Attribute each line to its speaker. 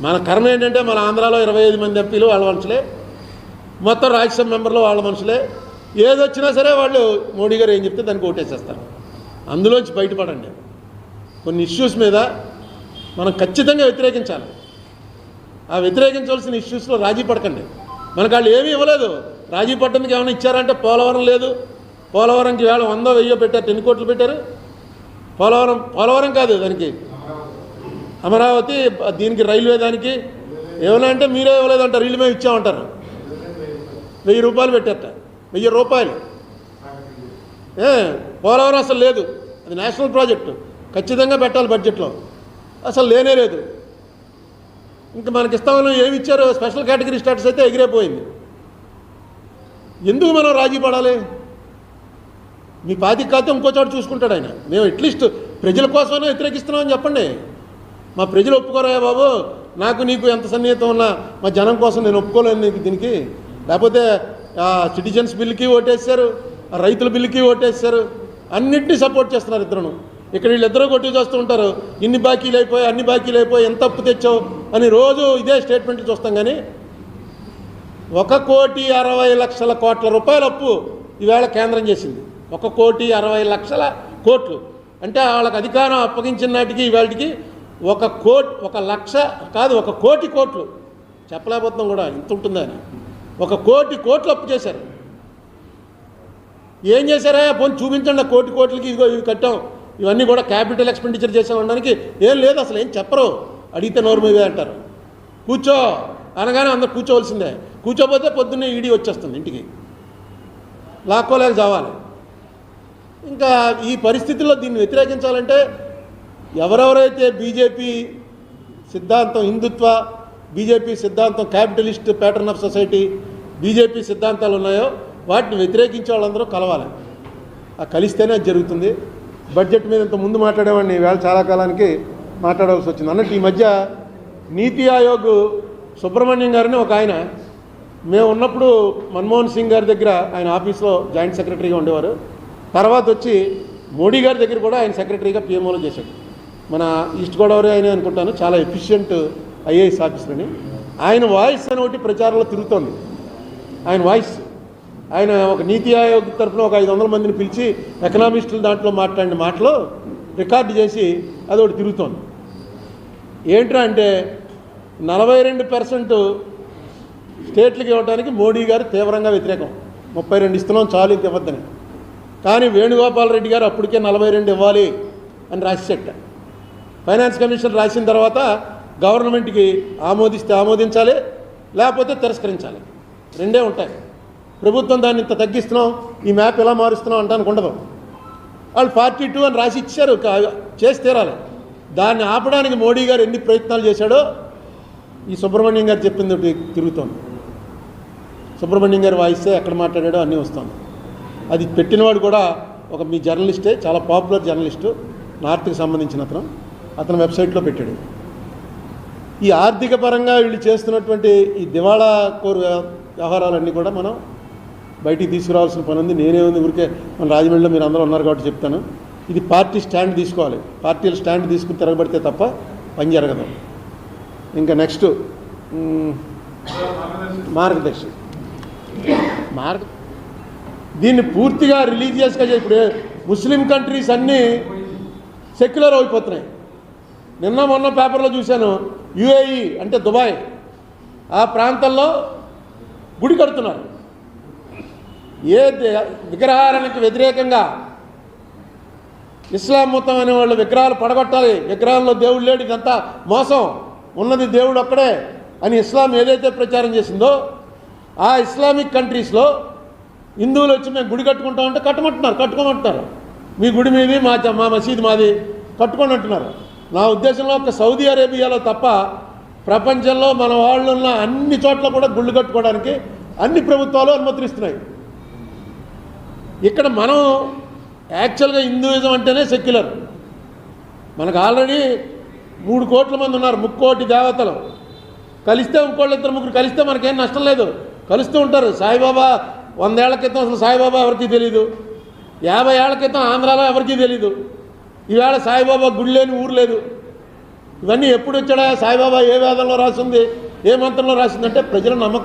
Speaker 1: మన కర్మ ఏంటంటే మన ఆంధ్రాలో ఇరవై ఐదు మంది ఎంపీలు వాళ్ళ మనుషులే. మొత్తం రాజ్యసభ మెంబర్లు వాళ్ళ మనుషులే. ఏదొచ్చినా సరే వాళ్ళు మోడీ గారు ఏం చెప్తే దానికి ఓటేసేస్తారు. అందులోంచి బయటపడండి. కొన్ని ఇష్యూస్ మీద మనం ఖచ్చితంగా వ్యతిరేకించాలి. ఆ వ్యతిరేకించవలసిన ఇష్యూస్లో రాజీ పడకండి. మనకు వాళ్ళు ఏమీ ఇవ్వలేదు. రాజీ పట్టడానికి ఏమైనా ఇచ్చారంటే పోలవరం లేదు. పోలవరంకి వేళ వందో వెయ్యో పెట్టారు ఎన్ని కోట్లు పెట్టారు? పోలవరం పోలవరం కాదు దానికి అమరావతి దీనికి రైల్వే దానికి ఏమైనా అంటే మీరే ఇవ్వలేదంటారు వీళ్ళు మేము ఇచ్చామంటారు. వెయ్యి రూపాయలు పెట్టారట వెయ్యి రూపాయలు. ఏ పోలవరం అసలు లేదు. అది నేషనల్ ప్రాజెక్టు. ఖచ్చితంగా పెట్టాలి బడ్జెట్లో. అసలు లేనే లేదు. ఇంకా మనకి ఇస్తామని ఏమి ఇచ్చారు? స్పెషల్ కేటగిరీ స్టేటస్ అయితే ఎగిరేపోయింది. ఎందుకు మనం రాజీ పడాలి? మీ పాతి కాతే ఇంకో చోట చూసుకుంటాడు ఆయన. మేము అట్లీస్ట్ ప్రజల కోసమైనా వ్యతిరేకిస్తున్నామని చెప్పండి. మా ప్రజలు ఒప్పుకోరాయా బాబు? నాకు నీకు ఎంత సన్నిహితం ఉన్నా మా జనం కోసం నేను ఒప్పుకోలేను నీకు దీనికి. లేకపోతే సిటిజన్స్ బిల్లుకి ఓటేశారు రైతుల బిల్లుకి ఓటేశారు అన్నింటినీ సపోర్ట్ చేస్తున్నారు ఇద్దరును. ఇక్కడ వీళ్ళిద్దరూ కొట్టి చూస్తూ ఉంటారు ఇన్ని బాకీలు అయిపోయి అన్ని బాకీలు అయిపోయి ఎంత అప్పు తెచ్చావు అని రోజు ఇదే స్టేట్మెంట్ చూస్తాం కానీ ఒక కోటి అరవై లక్షల కోట్ల రూపాయల అప్పు ఈవేళ కేంద్రం చేసింది. ఒక కోటి అరవై లక్షల కోట్లు. అంటే వాళ్ళకి అధికారం అప్పగించిన నాటికి ఇవాళకి ఒక కోటి ఒక లక్ష కాదు ఒక కోటి కోట్లు. చెప్పలేకపోతున్నాం కూడా ఇంత ఉంటుందని ఒక కోటి కోట్లు అప్పు చేశారు. ఏం చేశారా? పోనీ చూపించండి కోటి కోట్లకి ఇదిగో ఇవి కట్టాం. ఇవన్నీ కూడా క్యాపిటల్ ఎక్స్పెండిచర్ చేసాం అనడానికి ఏం లేదు అసలు ఏం చెప్పరు. అడిగితే నోరు మీదే అంటారు. కూర్చో. అనగానే అందరు కూర్చోవలసిందే. కూర్చోపోతే పొద్దున్నే ఈడీ వచ్చేస్తుంది ఇంటికి. లాక్కోలేక చావాలి ఇంకా ఈ పరిస్థితుల్లో దీన్ని వ్యతిరేకించాలంటే ఎవరెవరైతే బీజేపీ సిద్ధాంతం హిందుత్వ బీజేపీ సిద్ధాంతం capitalist pattern of society BJP సిద్ధాంతాలు ఉన్నాయో వాటిని వ్యతిరేకించే వాళ్ళందరూ కలవాలి. ఆ కలిస్తేనే అది జరుగుతుంది. బడ్జెట్ మీద ఇంత ముందు మాట్లాడేవాడిని వేళ చాలా కాలానికి మాట్లాడవలసి వచ్చింది. అన్నట్టు ఈ మధ్య నీతి ఆయోగ్ సుబ్రహ్మణ్యం గారిని ఒక ఆయన మేము ఉన్నప్పుడు మన్మోహన్ సింగ్ గారి దగ్గర ఆయన ఆఫీస్లో జాయింట్ సెక్రటరీగా ఉండేవారు. తర్వాత వచ్చి మోడీ గారి దగ్గర కూడా ఆయన సెక్రటరీగా పిఎంఓలో చేశాడు. మన ఈస్ట్ గోదావరి ఆయన అనుకుంటాను చాలా ఎఫిషియెంట్ ఐఏఎస్ ఆఫీసర్ని ఆయన వాయిస్ అని ఒకటి ప్రచారంలో తిరుగుతోంది. ఆయన వాయిస్ ఆయన ఒక నీతి ఆయోగ్ తరఫున ఒక ఐదు వందల మందిని పిలిచి ఎకనామిస్టుల దాంట్లో మాట్లాడిన మాటలు రికార్డు చేసి అది ఒకటి తిరుగుతోంది. ఏంట్రా అంటే నలభై రెండు పర్సెంట్ స్టేట్లకు ఇవ్వడానికి మోడీ గారు తీవ్రంగా వ్యతిరేకం. ముప్పై రెండు ఇస్తున్నాం చాలు ఇంక ఇవ్వద్దని. కానీ వేణుగోపాల్ రెడ్డి గారు అప్పటికే నలభై రెండు ఇవ్వాలి అని రాసిచెట్ట ఫైనాన్స్ కమిషన్ రాసిన తర్వాత గవర్నమెంట్కి ఆమోదిస్తే ఆమోదించాలి లేకపోతే తిరస్కరించాలి. రెండే ఉంటాయి. ప్రభుత్వం దాన్ని ఇంత తగ్గిస్తున్నాం ఈ మ్యాప్ ఎలా మారుస్తున్నాం అంటానికి ఉండదు. వాళ్ళు ఫార్టీ టూ అని రాసి ఇచ్చారు చేసి తీరాలి. దాన్ని ఆపడానికి మోడీ గారు ఎన్ని ప్రయత్నాలు చేశాడో ఈ సుబ్రహ్మణ్యం గారు చెప్పింది ఒకటి తిరుగుతోంది. సుబ్రహ్మణ్యం గారు వాయిస్తే ఎక్కడ మాట్లాడాడో అన్నీ వస్తాను అది పెట్టినవాడు కూడా ఒక మీ జర్నలిస్టే చాలా పాపులర్ జర్నలిస్టు నార్త్కి సంబంధించిన అతను. అతను వెబ్సైట్లో పెట్టాడు. ఈ ఆర్థిక పరంగా వీళ్ళు చేస్తున్నటువంటి ఈ దివాళా కోరు వ్యవహారాలన్నీ కూడా మనం బయటికి తీసుకురావాల్సిన పని ఉంది. నేనే ఉంది ఊరికే మన రాజమండ్రిలో మీరు అందరూ ఉన్నారు కాబట్టి చెప్తాను. ఇది పార్టీ స్టాండ్ తీసుకోవాలి. పార్టీలు స్టాండ్ తీసుకుని తిరగబడితే తప్ప పని జరగదు. ఇంకా నెక్స్ట్ మార్గదర్శి. మార్గ దీన్ని పూర్తిగా రిలీజియస్గా చేసి ఇప్పుడు ముస్లిం కంట్రీస్ అన్నీ సెక్యులర్ అయిపోతున్నాయి. నిన్న మొన్న పేపర్లో చూశాను యుఏఈ అంటే దుబాయ్. ఆ ప్రాంతంలో గుడి కడుతున్నారు. ఏ దే- విగ్రహారానికి వ్యతిరేకంగా ఇస్లాం మొత్తం అనే వాళ్ళు విగ్రహాలు పడగొట్టాలి. విగ్రహాల్లో దేవుడు లేడు ఇదంతా మోసం. ఉన్నది దేవుడు ఒక్కడే అని ఇస్లాం ఏదైతే ప్రచారం చేసిందో ఆ ఇస్లామిక్ కంట్రీస్లో హిందువులు వచ్చి మేము గుడి కట్టుకుంటామంటే కట్టమంటున్నారు కట్టుకోమంటున్నారు. మీ గుడి మీది మా మా మసీదు మాది కట్టుకొని అంటున్నారు. నా ఉద్దేశంలో ఒక సౌదీ అరేబియాలో తప్ప ప్రపంచంలో మన వాళ్ళు ఉన్న అన్ని చోట్ల కూడా గుళ్ళు కట్టుకోవడానికి అన్ని ప్రభుత్వాలు అనుమతిస్తున్నాయి. ఇక్కడ మనం యాక్చువల్గా హిందూయిజం అంటేనే సెక్యులర్. మనకు ఆల్రెడీ మూడు కోట్ల మంది ఉన్నారు ముక్కోటి దేవతలు. కలిస్తే ఇంకోళ్ళు ఇద్దరు ముగ్గురు కలిస్తే మనకేం నష్టం లేదు. కలుస్తూ ఉంటారు. సాయిబాబా వందేళ్ళ క్రితం అసలు సాయిబాబా ఎవరికీ తెలియదు యాభై ఏళ్ళ క్రితం ఆంధ్రాలో ఎవరికీ తెలియదు ఈవేళ సాయిబాబా గుడి లేని ఊరు లేదు ఇవన్నీ ఎప్పుడు వచ్చాడా? సాయిబాబా ఏ వేదంలో రాసింది? ఏ మంత్రంలో రాసిందంటే ప్రజల నమ్మకం